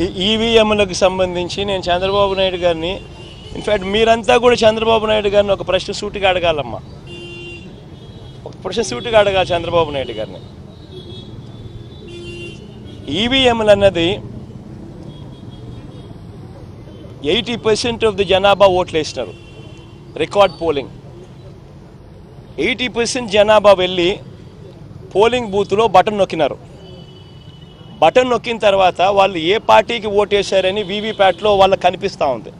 ఈవీఎంలకు సంబంధించి నేను చంద్రబాబు నాయుడు గారిని ఇన్ఫ్యాక్ట్ మీరంతా కూడా చంద్రబాబు నాయుడు గారిని ఒక ప్రశ్న సూటిగా అడగాలమ్మా. ఒక ప్రశ్న సూటిగా అడగాలి చంద్రబాబు నాయుడు గారిని. ఈవీఎంలు అన్నది ఎయిటీ పర్సెంట్ ఆఫ్ ది జనాభా ఓట్లు వేసినారు రికార్డ్ పోలింగ్. ఎయిటీ పర్సెంట్ జనాభా వెళ్ళి పోలింగ్ బూత్లో బటన్ నొక్కినారు. బటన్ నొక్కిన తర్వాత వాళ్ళు ఏ పార్టీకి ఓటేశారని వీవీప్యాట్లో వాళ్ళకి కనిపిస్తూ ఉంది.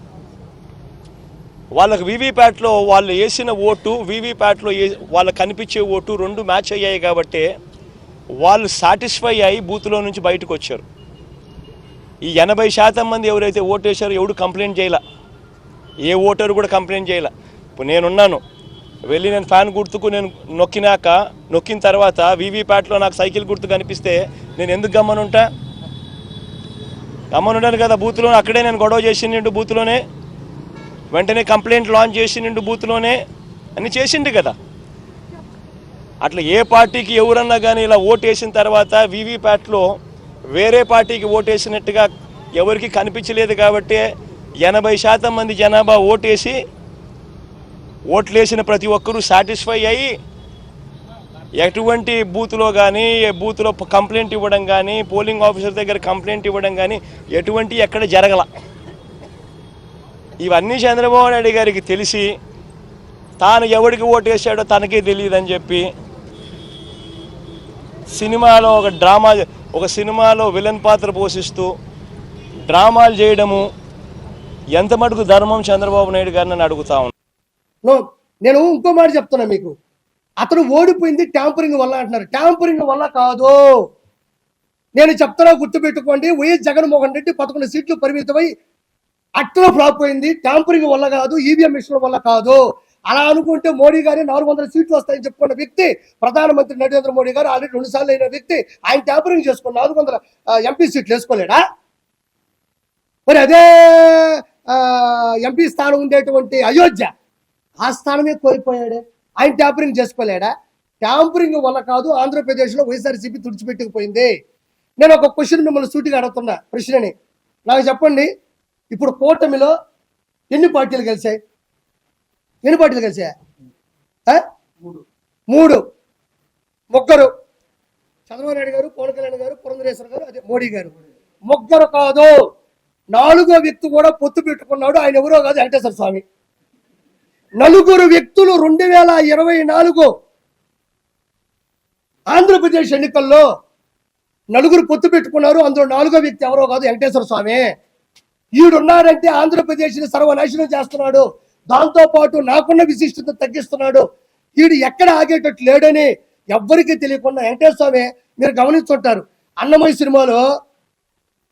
వాళ్ళకి వీవీప్యాట్లో వాళ్ళు వేసిన ఓటు వీవీప్యాట్లో వాళ్ళకి కనిపించే ఓటు రెండు మ్యాచ్ అయ్యాయి కాబట్టి వాళ్ళు సాటిస్ఫై అయ్యి బూత్లో నుంచి బయటకు వచ్చారు. ఈ ఎనభై శాతం మంది ఎవరైతే ఓటేశారో ఎవడు కంప్లైంట్ చేయలే? ఏ ఓటరు కూడా కంప్లైంట్ చేయలే? ఇప్పుడు నేనున్నాను. వెళ్ళి నేను ఫ్యాన్ గుర్తుకు నేను నొక్కినాక నొక్కిన తర్వాత వీవీప్యాట్లో నాకు సైకిల్ గుర్తు కనిపిస్తే నేను ఎందుకు గమ్మనుంటా? గమ్మనుంటాను కదా బూత్లో అక్కడే నేను గొడవ చేసిండు బూత్లోనే. వెంటనే కంప్లైంట్ లాంచ్ చేసిండు బూత్లోనే. అన్ని చేసిండు కదా. అట్లా ఏ పార్టీకి ఎవరన్నా కానీ ఇలా ఓటేసిన వేసిన తర్వాత వీవీప్యాట్లో వేరే పార్టీకి ఓటేసినట్టుగా ఎవరికి కనిపించలేదు కాబట్టి ఎనభై శాతం మంది జనాభా ఓటేసి ఓట్లేసిన ప్రతి ఒక్కరూ సాటిస్ఫై అయ్యి ఎటువంటి బూత్లో కానీ బూత్లో కంప్లైంట్ ఇవ్వడం కానీ పోలింగ్ ఆఫీసర్ దగ్గర కంప్లైంట్ ఇవ్వడం కానీ ఎటువంటి ఎక్కడ జరగల. ఇవన్నీ చంద్రబాబు నాయుడు గారికి తెలిసి తాను ఎవరికి ఓటేసాడో తనకే తెలియదని చెప్పి సినిమాలో ఒక డ్రామా ఒక సినిమాలో విలన్ పాత్ర పోషిస్తూ డ్రామాలు చేయడము ఎంత మటుకు ధర్మం చంద్రబాబు నాయుడు గారిని అడుగుతా ఉన్నాను నేను ఇంకో మాట చెప్తున్నా మీకు. అతను ఓడిపోయింది ట్యాంపరింగ్ వల్ల అంటున్నారు. ట్యాంపరింగ్ వల్ల కాదు. నేను చెప్తున్నా గుర్తుపెట్టుకోండి. వైఎస్ జగన్మోహన్ రెడ్డి పదకొండు సీట్లు పరిమితమై అట్లా ఫ్లాప్ అయింది. ట్యాంపరింగ్ వల్ల కాదు ఈవీఎం మిషన్ల వల్ల కాదు. అలా అనుకుంటే మోడీ గారి నాలుగు వందల సీట్లు వస్తాయని చెప్పుకున్న వ్యక్తి ప్రధానమంత్రి నరేంద్ర మోడీ గారు ఆల్రెడీ రెండు సార్లు అయిన వ్యక్తి ఆయన ట్యాంపరింగ్ చేసుకున్న నాలుగు వందల ఎంపీ సీట్లు వేసుకోలేడా? మరి అదే ఎంపీ స్థానం ఉండేటువంటి అయోధ్య ఆ స్థానమే కోల్పోయాడే. ఆయన ట్యాంపరింగ్ చేసుకోలేడా? ట్యాంపరింగ్ వల్ల కాదు ఆంధ్రప్రదేశ్లో వైఎస్ఆర్సీపీ తుడిచిపెట్టుకుపోయింది. నేను ఒక క్వశ్చన్ మిమ్మల్ని సూటిగా అడుగుతున్నా ప్రశ్నని. నాకు చెప్పండి ఇప్పుడు కూటమిలో ఎన్ని పార్టీలు కలిసాయి ఎన్ని పార్టీలు కలిసాయా ఆ? మూడు. ముగ్గురు. చంద్రబాబు నాయుడు గారు పవన్ కళ్యాణ్ గారు పురంధరేశ్వర గారు అదే మోడీ గారు. ముగ్గురు కాదు. నాలుగో వ్యక్తి కూడా పొత్తు పెట్టుకున్నాడు. ఆయన ఎవరో కాదు వెంకటేశ్వర స్వామి. నలుగురు వ్యక్తులు రెండు వేల ఇరవై నాలుగు ఆంధ్రప్రదేశ్ ఎన్నికల్లో నలుగురు పొత్తు పెట్టుకున్నారు. అందులో నాలుగో వ్యక్తి ఎవరో కాదు వెంకటేశ్వర స్వామి. ఈడున్నారంటే ఆంధ్రప్రదేశ్ని సర్వనాశనం చేస్తున్నాడు. దాంతో పాటు నాకున్న విశిష్టత తగ్గిస్తున్నాడు. ఈడు ఎక్కడ ఆగేటట్టు లేడని ఎవ్వరికీ తెలియకుండా వెంకటేశ్వర స్వామి మీరు గమనించుంటారు. అన్నమయ్య సినిమాలో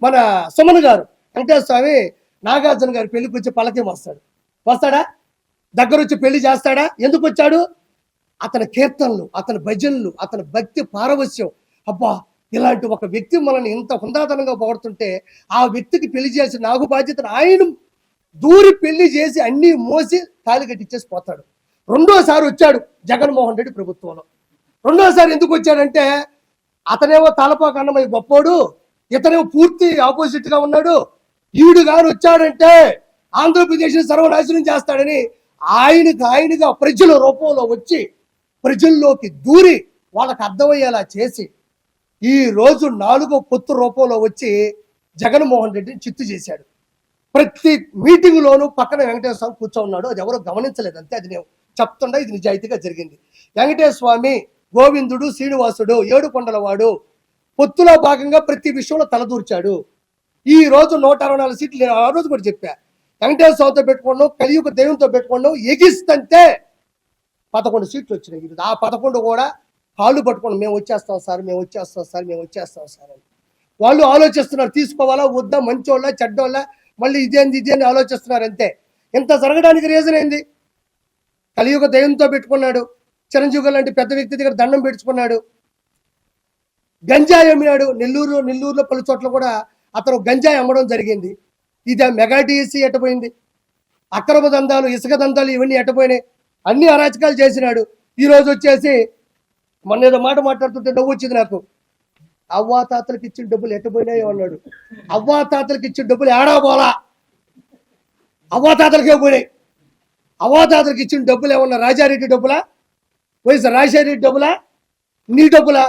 మన సుమన్ గారు వెంకటేశ్వర స్వామి నాగార్జున గారి పెళ్ళికి వచ్చి పలకేం వస్తాడు వస్తాడా దగ్గర వచ్చి పెళ్ళి చేస్తాడా? ఎందుకు వచ్చాడు? అతని కీర్తనలు అతని భజనలు అతని భక్తి పారవశ్యం. అబ్బా ఇలాంటి ఒక వ్యక్తి మనల్ని ఇంత హుందాతనంగా పోగొడుతుంటే ఆ వ్యక్తికి పెళ్ళి చేసి నాకు బాధ్యతను ఆయన దూరి పెళ్ళి చేసి అన్నీ మోసి తాలి కట్టించేసి పోతాడు. రెండోసారి వచ్చాడు జగన్మోహన్ రెడ్డి ప్రభుత్వంలో. రెండోసారి ఎందుకు వచ్చాడంటే అతనేమో తలపాకన్నమై గొప్పోడు ఇతనేమో పూర్తి ఆపోజిట్గా ఉన్నాడు. ఈడు గారు వచ్చాడంటే ఆంధ్రప్రదేశ్ సర్వనాశనం చేస్తాడని ఆయనకు ఆయనగా ప్రజల రూపంలో వచ్చి ప్రజల్లోకి దూరి వాళ్ళకి అర్థమయ్యేలా చేసి ఈ రోజు నాలుగో పొత్తు రూపంలో వచ్చి జగన్మోహన్ రెడ్డిని చిత్తు చేశాడు. ప్రతి మీటింగ్లోనూ పక్కన వెంకటేశ్వర స్వామి కూర్చోన్నాడు అది ఎవరో గమనించలేదు అంతే. అది నేను చెప్తుండా ఇది నిజాయితీగా జరిగింది. వెంకటేశ్వర స్వామి గోవిందుడు శ్రీనివాసుడు ఏడుకొండలవాడు పొత్తులో భాగంగా ప్రతి విషయంలో తలదూర్చాడు. ఈ రోజు నూట అరవై నాలుగు సీట్లు నేను ఆ రోజు కూడా చెప్పాను వెంకటేశ్వర స్వామితో పెట్టుకోండు కలియుగ దైవంతో పెట్టుకోండు ఎగిస్తంటే పదకొండు సీట్లు వచ్చినాయి. ఈరోజు. ఆ పదకొండు కూడా కాళ్ళు పట్టుకోండి మేము వచ్చేస్తాం సార్ మేము వచ్చేస్తాం సార్ మేము వచ్చేస్తాం సార్ అని. వాళ్ళు ఆలోచిస్తున్నారు తీసుకోవాలా వద్దా మంచోళ్ళ చెడ్డోళ్ళ మళ్ళీ ఇదేంది ఇదేంది ఆలోచిస్తున్నారు అంతే. ఇంత జరగడానికి రీజన్ ఏంది? కలియుగ దైవంతో పెట్టుకున్నాడు చిరంజీవి లాంటి పెద్ద వ్యక్తి దగ్గర దండం పెట్టుకున్నాడు. గంజాయి అమ్మినాడు నెల్లూరు నెల్లూరులో పలు చోట్ల కూడా అతను గంజాయి అమ్మడం జరిగింది. ఇది మెగా డిఎస్సి ఎట్టపోయింది అక్రమ దందాలు ఇసుక దందాలు ఇవన్నీ ఎట్టపోయినాయి అన్ని అరాచకాలు చేసినాడు. ఈ రోజు వచ్చేసి మొన్న ఏదో మాట మాట్లాడుతుంటే నవ్వు వచ్చింది నాకు. అవ్వా తాతలకు ఇచ్చిన డబ్బులు ఎట్టపోయినాయో అన్నాడు. అవ్వా తాతలకు ఇచ్చిన డబ్బులు ఏడా పోలా? అవ్వా తాతలకే పోయినాయి. అవ్వా తాతలకు ఇచ్చిన డబ్బులు ఏమన్నా రాజారెడ్డి డబ్బులా? వైఎస్ రాజశేఖరెడ్డి డబ్బులా? నీ డబ్బులా?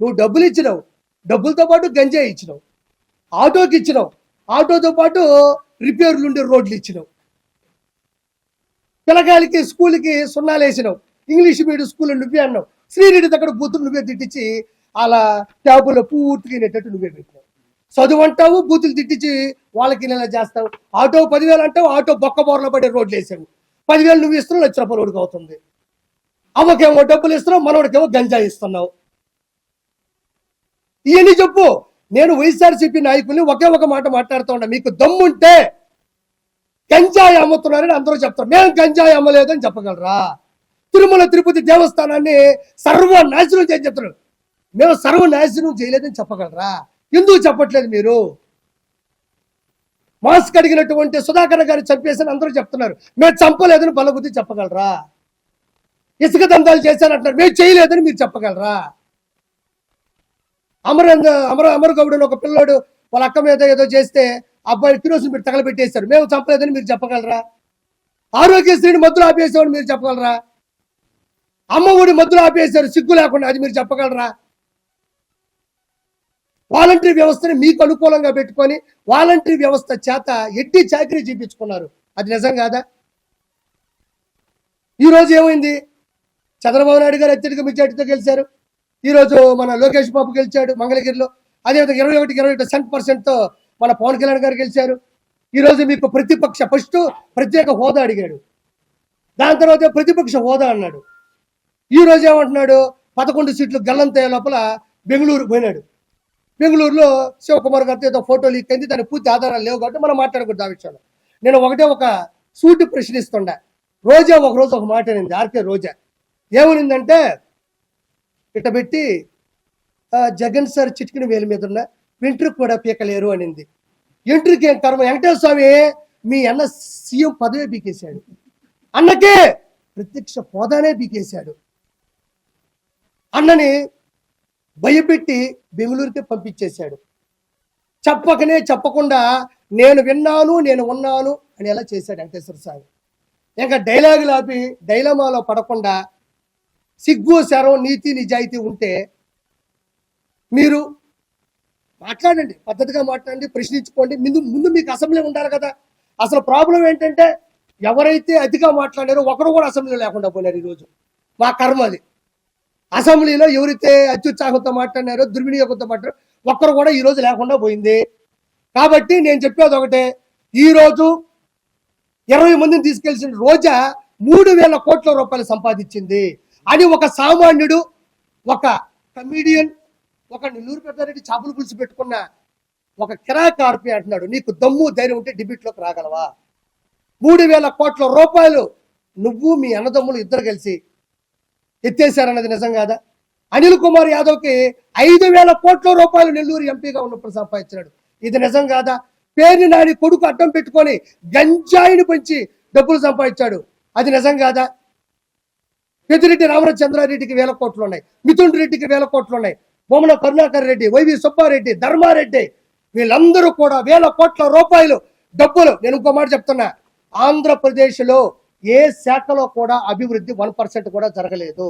నువ్వు డబ్బులు ఇచ్చినావు. డబ్బులతో పాటు గంజాయి ఇచ్చినావు. ఆటోకి ఇచ్చినావు. ఆటోతో పాటు రిపేర్లు ఉండే రోడ్లు ఇచ్చినావు పిల్లకాయలకి స్కూల్కి సున్నాలు వేసినావు ఇంగ్లీష్ మీడియం స్కూల్ నువ్వే అన్నావు. శ్రీరెడ్డి దగ్గర బూతులు నువ్వే తిట్టించి అలా ట్యాబులో పూర్తిగా వినేటట్టు నువ్వే పెట్టినావు. చదువు అంటావు బూతులు తిట్టించి వాళ్ళకి నెల చేస్తావు. ఆటో పదివేలు అంటావు ఆటో బొక్క బోర్లో పడే రోడ్లు వేసావు. పదివేలు నువ్వు ఇస్తున్నావు లక్ష రూపాయలు ఉడికి అవుతుంది. అమ్మకేమో డబ్బులు ఇస్తున్నావు మనోడికేమో గంజా ఇస్తున్నావు. ఇవన్నీ చెప్పు. నేను వైఎస్ఆర్సీపీ నాయకుల్ని ఒకే ఒక మాట మాట్లాడుతూ ఉన్నా. మీకు దమ్ముంటే గంజాయి అమ్ముతున్నారని అందరూ చెప్తారు. మేము గంజాయి అమ్మలేదని చెప్పగలరా? తిరుమల తిరుపతి దేవస్థానాన్ని సర్వనాశనం చేసి చెప్తున్నారు. మేము సర్వనాశనం చేయలేదని చెప్పగలరా? ఎందుకు చెప్పట్లేదు మీరు? మాస్క్ అడిగినటువంటి సుధాకర్ గారు చంపేసని అందరూ చెప్తున్నారు. మేము చంపలేదని బలగుద్ది చెప్పగలరా? ఇసుక దందాలు చేశారంటున్నారు. మేము చేయలేదని మీరు చెప్పగలరా? అమరంగ అమర అమర ఒక పిల్లోడు వాళ్ళ అక్క మీద ఏదో చేస్తే అబ్బాయి కిరోసిన్ మీరు తగలబెట్టేశారు. మేము చంపలేదని మీరు చెప్పగలరా? ఆరోగ్యశ్రీని మద్దులు ఆపేసామని మీరు చెప్పగలరా? అమ్మ ఒడి మద్దులు ఆపేశారు సిగ్గు లేకుండా అది మీరు చెప్పగలరా? వాలంటరీ వ్యవస్థని మీకు అనుకూలంగా పెట్టుకొని వాలంటరీ వ్యవస్థ చేత ఎట్టి చాకరీ చూపించుకున్నారు అది నిజం కాదా? ఈ రోజు ఏమైంది? చంద్రబాబు నాయుడు గారు అత్యధిక మెజార్టీతో గెలిచారు. ఈరోజు మన లోకేష్ బాబు గెలిచాడు మంగళగిరిలో. అదేవిధంగా ఇరవై ఒకటి ఇరవై ఒకటి సెంట్ పర్సెంట్తో మన పవన్ కళ్యాణ్ గారు గెలిచారు. ఈరోజు మీకు ప్రతిపక్ష ఫస్ట్ ప్రత్యేక హోదా అడిగాడు. దాని తర్వాత ప్రతిపక్ష హోదా అన్నాడు. ఈ ఏమంటున్నాడు? పదకొండు సీట్లు గల్లంతే లోపల బెంగళూరు పోయినాడు. బెంగళూరులో శివకుమార్ గారితో ఏదో ఫోటో లీక్ అయింది. దాని పూర్తి ఆధారాలు లేవు కాబట్టి మనం మాట్లాడకూడదు ఆ విషయంలో. నేను ఒకటే ఒక సూటి ప్రశ్నిస్తుండే. రోజా ఒక రోజు ఒక మాట అనింది. R K Roja. ఏమనిందంటే ఇట్ట పెట్టి జగన్ సార్ చిటికిన వేలు మీద ఉన్న వెంట్రుకు కూడా పీకలేరు అనింది. ఎంట్రుకి ఏం కర్మ? వెంకటేశ్వర స్వామి మీ అన్న సీఎం పదవే పీకేశాడు. అన్నకే ప్రత్యక్ష హోదానే పీకేశాడు. అన్నని భయపెట్టి బెంగళూరుకే పంపించేశాడు. చెప్పకనే చెప్పకుండా నేను విన్నాను నేను ఉన్నాను అని ఎలా చేశాడు వెంకటేశ్వర స్వామి. ఇంకా డైలాగులు ఆపి డైలమాలో పడకుండా సిగ్గు శరం నీతి నిజాయితీ ఉంటే మీరు మాట్లాడండి పద్ధతిగా మాట్లాడండి ప్రశ్నించుకోండి. ముందు ముందు మీకు అసెంబ్లీ ఉండాలి కదా. అసలు ప్రాబ్లం ఏంటంటే ఎవరైతే అతిగా మాట్లాడారో ఒకరు కూడా అసెంబ్లీలో లేకుండా పోయినారు ఈరోజు. మా కర్మ అది. అసెంబ్లీలో ఎవరైతే అత్యుత్సాహంతో మాట్లాడినారో దుర్వినియోగంతో మాట్లాడారో ఒక్కరు కూడా ఈ రోజు లేకుండా పోయింది. కాబట్టి నేను చెప్పేది ఒకటే ఈరోజు ఇరవై మందిని తీసుకెళ్ళిన రోజా మూడు వేల కోట్ల రూపాయలు సంపాదించింది. అని ఒక సామాన్యుడు ఒక కమీడియన్ ఒక నెల్లూరు పెద్దారెడ్డి చేపలు పులుసు పెట్టుకున్న ఒక కిరాకార్పి అంటున్నాడు నీకు దమ్ము ధైర్యం ఉంటే డిబిట్లోకి రాగలవా? మూడు వేల కోట్ల రూపాయలు నువ్వు మీ అన్నదమ్ములు ఇద్దరు కలిసి ఎత్తేసారన్నది నిజం కాదా? అనిల్ కుమార్ యాదవ్కి ఐదు వేల కోట్ల రూపాయలు నెల్లూరు ఎంపీగా ఉన్నప్పుడు సంపాదించాడు ఇది నిజం కాదా? పేరుని నాని కొడుకు అడ్డం పెట్టుకొని గంజాయిని పెంచి డబ్బులు సంపాదించాడు. అది నిజం కాదా? పెద్దిరెడ్డి రామచంద్రారెడ్డికి వేల కోట్లు ఉన్నాయి. మిథున్ రెడ్డికి వేల కోట్లు ఉన్నాయి. బొమ్మన కరుణాకర్ రెడ్డి వైవి సుబ్బారెడ్డి ధర్మారెడ్డి వీళ్ళందరూ కూడా వేల కోట్ల రూపాయలు డబ్బులు. నేను ఇంకో మాట చెప్తున్నా. ఆంధ్రప్రదేశ్లో ఏ శాఖలో కూడా అభివృద్ధి వన్ పర్సెంట్ కూడా జరగలేదు.